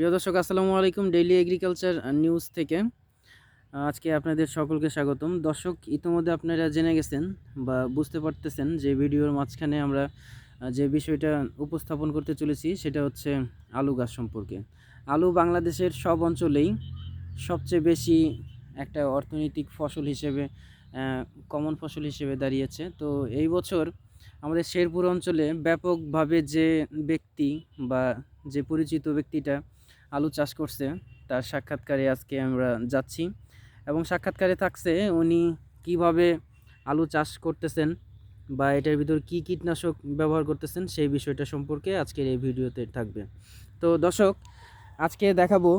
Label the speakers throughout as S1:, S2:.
S1: প্রিয় দর্শক, আসসালামু আলাইকুম ডেইলি এগ্রিকালচার নিউজ থেকে। আজকে আপনাদের সকলকে স্বাগতম। দর্শক, ইতিমধ্যে আপনারা জেনে গেছেন বা বুঝতে পারতেছেন যে ভিডিওর মাঝখানে আমরা যে বিষয়টা উপস্থাপন করতে চলেছি সেটা হচ্ছে আলু গাছ সম্পর্কে। আলু বাংলাদেশের সব অঞ্চলেই সবচেয়ে বেশি একটা অর্থনৈতিক ফসল হিসেবে কমন ফসল হিসেবে দাঁড়িয়েছে। তো এই বছর আমাদের শেরপুর অঞ্চলে ব্যাপকভাবে যে ব্যক্তি বা যে পরিচিত ব্যক্তিটা আলু চাষ করছে তার সাক্ষাৎকারে আজকে আমরা যাচ্ছি। এবং সাক্ষাৎকারে থাকছে উনি কীভাবে আলু চাষ করতেছেন বা এটার ভিতর কি কীটনাশক ব্যবহার করতেছেন সেই বিষয়টা সম্পর্কে আজকের এই ভিডিওতে থাকবে। তো দর্শক আজকে দেখাবো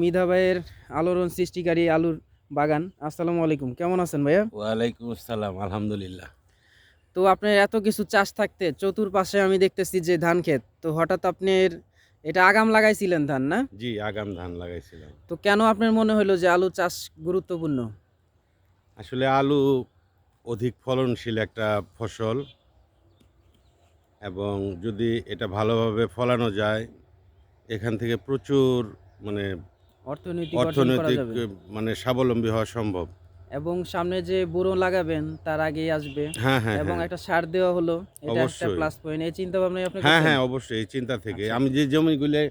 S1: মিধা ভাইয়ের আলোড়ন সৃষ্টিকারী আলুর বাগান। আসসালামু আলাইকুম কেমন আছেন ভাইয়া?
S2: ওয়ালাইকুম আসসালাম আলহামদুলিল্লাহ।
S1: তো আপনার এত কিছু চাষ থাকতে চতুর্পাশে আমি দেখতেছি যে ধান ক্ষেত। তো হঠাৎ আপনার এটা আগাম লাগাইছিলেন ধান না?
S2: জি আগাম ধান লাগাইছিলাম।
S1: তো কেন আপনার মনে হলো যে আলু চাষ গুরুত্বপূর্ণ?
S2: আসলে আলু অধিক ফলনশীল একটা ফসল এবং যদি এটা ভালোভাবে ফলানো যায় এখান থেকে প্রচুর মানে
S1: অর্থনৈতিক
S2: অর্থনৈতিক মানে স্বাবলম্বী হওয়া সম্ভব।
S1: এবং সামনে যে বুড়ো লাগাবেন তার আগেই আসবে।
S2: হ্যাঁ হ্যাঁ
S1: এবং
S2: হ্যাঁ।
S1: একটা সার দেওয়া হলো এটা একটা। প্লাস পয়েন্ট এই চিন্তা ভাবনাই আপনি
S2: হ্যাঁ হ্যাঁ অবশ্যই এই চিন্তা থেকে।
S1: আচ্ছা।
S2: আমি যে জমিগুলো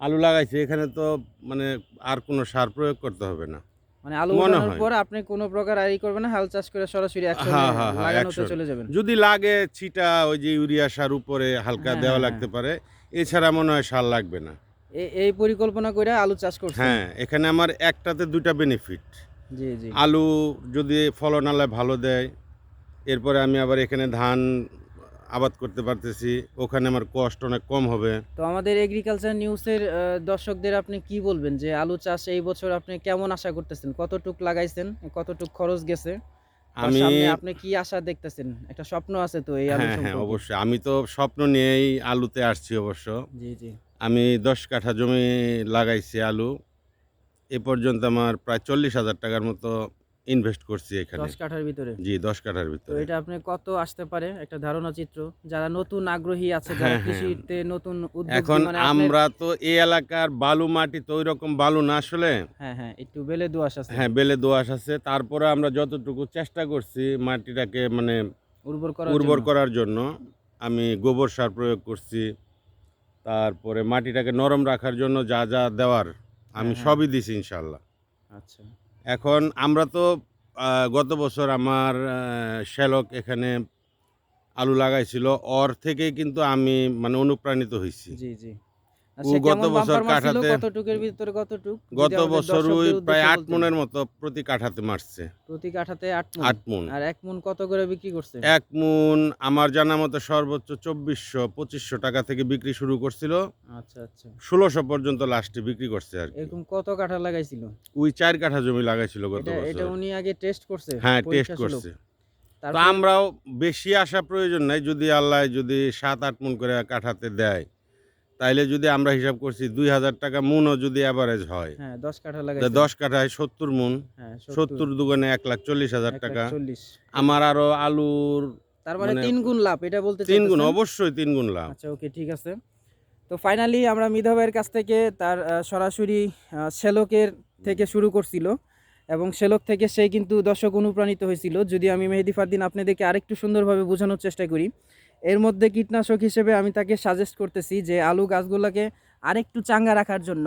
S2: আলু লাগাইছি এখানে তো মানে আর কোনো সার প্রয়োগ করতে হবে না।
S1: মানে আলু উঠানোর পর আপনি কোনো প্রকার আরই করবেন না হাল চাষ করে সরাসরি লাগানোতে চলে যাবেন।
S2: যদি লাগে ছিটা ওই যে ইউরিয়া সার উপরে হালকা দেওয়া লাগতে পারে এছাড়া মনে হয় সার লাগবে না।
S1: এই পরিকল্পনা করে আলু চাষ করছেন?
S2: হ্যাঁ এখানে আমার একটাতে দুইটা বেনিফিট আলু যদি ফলন আলায় ভালো দেয় এরপরে আমি আবার এখানে ধান আবাদ করতে পারতেছি ওখানে আমার কষ্ট অনেক কম হবে।
S1: তো আমাদের এগ্রিকালচার নিউজের দর্শকদের আপনি কি বলবেন যে আলু চাষ এই বছর আপনি কেমন আশা করতেছেন? কতটুক লাগাইছেন? কতটুক খরচ গেছে?
S2: আমি
S1: আপনি কি আশা দেখতেছেন? একটা স্বপ্ন আছে তো এই আলু
S2: হ্যাঁ হ্যাঁ অবশ্যই। আমি তো স্বপ্ন নিয়েই আলুতে আসছি অবশ্য।
S1: জি জি।
S2: আমি দশ কাঠা জমি লাগাইছি আলু। এ পর্যন্ত আমার প্রায় চল্লিশ হাজার টাকার মতো ইনভেস্ট করছি এখানে।
S1: দশ কাঠার ভিতরে?
S2: জি দশ কাঠার
S1: তো
S2: ভিতরে।
S1: এটা আপনি কত আসতে পারে? একটা ধারণা চিত্র। যারা নতুন আগ্রহী আছে যারা
S2: হ্যাঁ, হ্যাঁ।
S1: কৃষিতে নতুন উদ্যোগ
S2: এখন
S1: মানে
S2: আমরা তো এই এলাকার বালু মাটি তো ওই রকম বালু না আসলে?
S1: হ্যাঁ হ্যাঁ একটু বেলে দোয়াশ আছে।
S2: হ্যাঁ বেলে দোআঁশ আছে। তারপরে আমরা যতটুকু চেষ্টা করছি মাটিটাকে মানে
S1: উর্বর করার
S2: উর্বর করার জন্য আমি গোবর সার প্রয়োগ করছি। তারপরে মাটিটাকে নরম রাখার জন্য যা যা দেওয়ার আমি
S1: হ্যাঁ,
S2: সবই দিছি ইনশাল্লাহ
S1: আচ্ছা।
S2: এখন আমরা তো গত বছর আমার শ্যালক এখানে আলু লাগাইছিল ওর থেকে কিন্তু আমি মানে অনুপ্রাণিত হয়েছি
S1: জি জি।
S2: গত বছর কাঠাতে-
S1: কতটুকের ভিতরে কতটুক?
S2: গত বছর ওই প্রায় আট মনের মতো প্রতি কাঠাতে মারছে।
S1: প্রতি কাঠাতে আট মন?
S2: আট মন।
S1: আর এক মন কত করে বিক্রি করছে?
S2: এক মন আমার জানা মতো সর্বোচ্চ চব্বিশশো পঁচিশশো টাকা থেকে বিক্রি শুরু করছিল।
S1: আচ্ছা আচ্ছা।
S2: ষোলোশো পর্যন্ত লাস্টে বিক্রি করছে আর কি।
S1: এরকম কত কাঠা লাগাইছিল?
S2: ওই চার কাঠা জমি লাগাইছিল গত
S1: এটা এটা
S2: বছর
S1: উনি আগে টেস্ট করছে
S2: হ্যাঁ টেস্ট করছে। তো আমরাও বেশি আসা প্রয়োজন নাই যদি আল্লাহ যদি সাত আট মন করে কাঠাতে দেয়। তাইলে যদি আমরা হিসাব করছি দুই হাজার টাকা মনও যদি অ্যাভারেজ হয়
S1: হ্যাঁ দশ কাঠা
S2: দশ কাঠায় সত্তর মন
S1: হ্যাঁ
S2: সত্তর। দুগুণে এক লাখ চল্লিশ হাজার টাকা। আমার আরও আলুর
S1: তার মানে
S2: মানে
S1: তিন গুণ লাভ এটা বলতে
S2: তিন গুণ অবশ্যই তিন গুণ লাভ।
S1: আচ্ছা ওকে ঠিক আছে। তো ফাইনালি আমরা মিধা ভাইয়ের কাছ থেকে তার সরাসরি শ্যালকের থেকে শুরু করছিল এবং শ্যালক থেকে সে কিন্তু দর্শক অনুপ্রাণিত হয়েছিল। যদি আমি মেহেদি ফারদিন আপনাদেরকে আরেকটু সুন্দরভাবে বোঝানোর চেষ্টা করি এর মধ্যে কীটনাশক হিসেবে আমি তাকে সাজেস্ট করতেছি যে আলু গাছগুলোকে আরেকটু চাঙ্গা রাখার জন্য।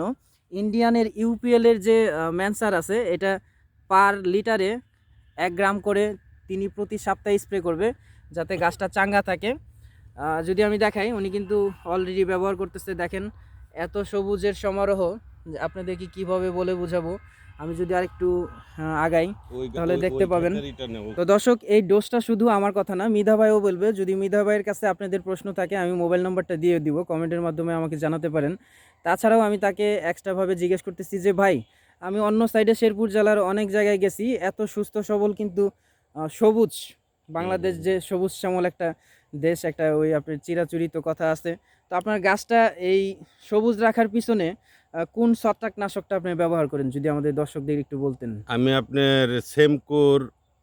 S1: ইন্ডিয়ানের ইউপিএল এর যে ম্যানসার আছে, এটা পার লিটারে এক গ্রাম করে তিনি প্রতি সপ্তাহে স্প্রে করবে যাতে গাছটা চাঙ্গা থাকে। যদি আমি দেখাই, উনি কিন্তু অলরেডি ব্যবহার করতেছে। দেখেন, এত সবুজের সমারোহ আপনাদেরকে কীভাবে বলে বোঝাবো? আমি যদি আরেকটু আহ, আগাই তাহলে দেখতে পাবেন। তো দর্শক এই ডোজটা শুধু আমার কথা না মিধা ভাইও বলবে যদি মিধা ভাইয়ের কাছে আপনাদের প্রশ্ন থাকে আমি মোবাইল নাম্বারটা দিয়ে দিব কমেন্টের মাধ্যমে আমাকে জানাতে পারেন। তাছাড়াও আমি তাকে এক্সট্রাভাবে জিজ্ঞেস করতেছি যে ভাই আমি অন্য সাইডে শেরপুর জেলার অনেক জায়গায় গেছি এত সুস্থ সবল কিন্তু সবুজ বাংলাদেশ যে সবুজ শ্যামল একটা দেশ একটা ওই আপনার চিরাচরিত কথা আছে। তো আপনার গাছটা এই সবুজ রাখার পিছনে কোন ছত্রাকনাশকটা আপনি ব্যবহার করেন যদি আমাদের দর্শকদের একটু বলতেন?
S2: আমি আপনার সেমকোর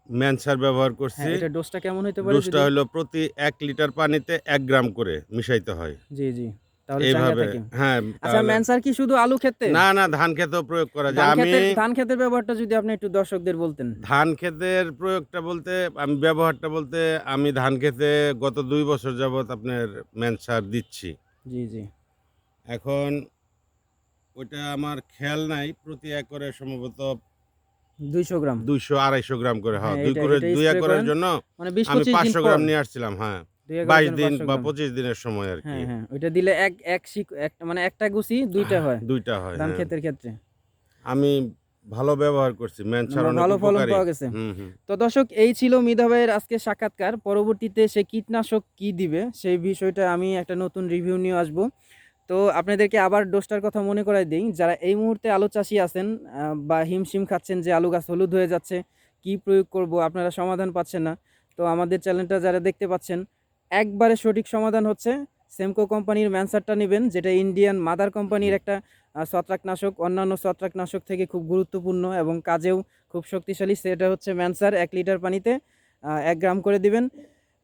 S2: ম্যানসার ব্যবহার করছি।
S1: হ্যাঁ এটা ডোজটা কেমন হতে পারে
S2: ডোজটা হলো প্রতি এক লিটার পানিতে এক গ্রাম করে মিশাইতে হয়।
S1: জি জি
S2: এইভাবে হ্যাঁ
S1: আচ্ছা ম্যানসার কি শুধু আলু
S2: না না ধান প্রয়োগ করা যায়। আমি
S1: ধান ক্ষেতের ব্যবহারটা যদি আপনি একটু দর্শকদের বলতেন।
S2: ধান ক্ষেতের প্রয়োগটা বলতে আমি ব্যবহারটা বলতে আমি ধান খেতে গত দুই বছর যাবত আপনার ম্যানসার দিচ্ছি।
S1: জি জি।
S2: এখন ওইটা আমার খেয়াল নাই প্রতি একরে সম্ভবত
S1: দুইশো গ্রাম।
S2: দুইশো আড়াইশো গ্রাম করে হ্যাঁ, দুই করে দুই একরের জন্য
S1: মানে
S2: আমি
S1: পাঁচশো
S2: গ্রাম নিয়ে আসছিলাম হ্যাঁ বাইশ দিন বা পঁচিশ দিনের সময় আর কি।
S1: হ্যাঁ হ্যাঁ ওইটা দিলে এক এক শিক একটা মানে একটা গুছি দুইটা হয়।
S2: দুইটা হয়
S1: ধান
S2: হ্যাঁ।
S1: ক্ষেতের ক্ষেত্রে।
S2: আমি ভালো ব্যবহার করছি
S1: আমরা
S2: অনেক
S1: ভালো ফলন পাওয়া গেছে। তো দর্শক এই ছিল মিধা ভাইয়ের আজকে সাক্ষাৎকার। পরবর্তীতে সে কীটনাশক কি দিবে সেই বিষয়টা আমি একটা নতুন রিভিউ নিয়ে আসব। তো আপনাদেরকে আবার ডোজটার কথা মনে করাই দিই যারা এই মুহূর্তে আলু চাষি আছেন বা হিমশিম খাচ্ছেন যে আলু গাছ হলুদ হয়ে যাচ্ছে কি প্রয়োগ করব আপনারা সমাধান পাচ্ছেন না। তো আমাদের চ্যানেলটা যারা দেখতে পাচ্ছেন একবারে সঠিক সমাধান হচ্ছে সেমকো কোম্পানির ম্যানসারটা নেবেন যেটা ইন্ডিয়ান মাদার কোম্পানির একটা ছত্রাকনাশক অন্যান্য ছত্রাকনাশক থেকে খুব গুরুত্বপূর্ণ এবং কাজেও খুব শক্তিশালী সেটা হচ্ছে ম্যানসার এক লিটার পানিতে এক গ্রাম করে দিবেন।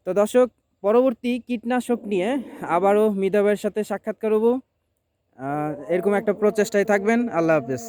S1: তো দর্শক পরবর্তী কীটনাশক নিয়ে আবারও মিদাবের সাথে সাক্ষাৎ করব। এরকম একটা প্রচেষ্টায় থাকবেন। আল্লাহ হাফেজ।